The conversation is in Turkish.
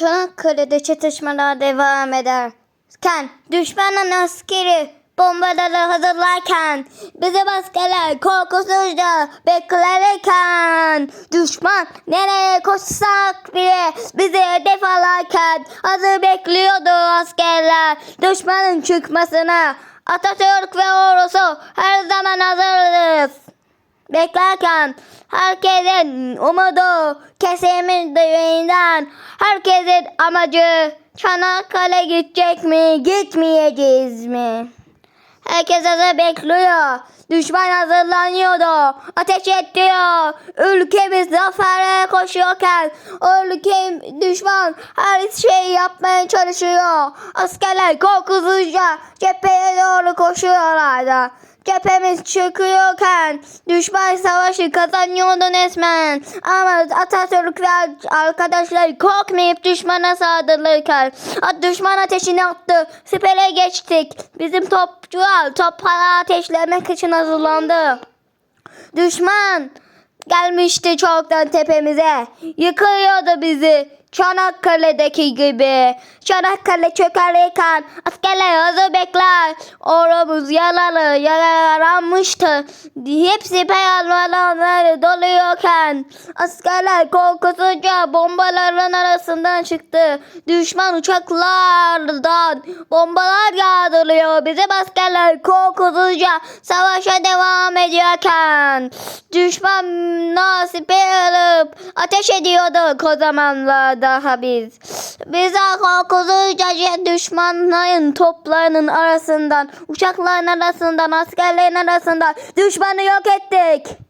Çanakkale'de çatışmalar devam ederken düşmanın askeri bombaları hazırlarken bizi askerler korkusuzca beklerken düşman nereye koşsak bile bizi hedef alarken hazır bekliyordu askerler. Düşmanın çıkmasına Atatürk ve ordusu her zaman hazırız. Beklerken herkesin umudu kesilmediğinden herkesin amacı Çanakkale gidecek mi gitmeyeceğiz mi? Herkes hazır bekliyor. Düşman hazırlanıyordu. Ateş ediyor. Ülkemiz zafere koşuyorken ülke düşman her şeyi yapmaya çalışıyor. Askerler korkusuzca cepheye doğru koşuyorlardı. Cephemiz çıkıyorken düşman savaşı kazanıyordu resmen. Ama Atatürk ve arkadaşlar korkmayıp düşmana saldırırken düşman ateşini attı. Sipere geçtik. Bizim topçular toplara ateşlemek için hazırlandı. Düşman gelmişti çoktan tepemize. Yıkıyordu bizi. Çanakkale'deki gibi. Çanakkale çökerken askerler hazır bekler. Orumuz yaralı, yaralanmıştı. Hepsi beyazlarları doluyorken askerler korkusuzca bombaların arasından çıktı. Düşman uçaklardan bombalar yağdırıyor. Bizim askerler korkusuzca savaşa devam ediyorken düşman nasibe alıp ateş ediyorduk o zamanlar daha biz. Biz de korkusuzca düşmanların toplarının arasından, uçakların arasından, askerlerin arasından düşmanı yok ettik.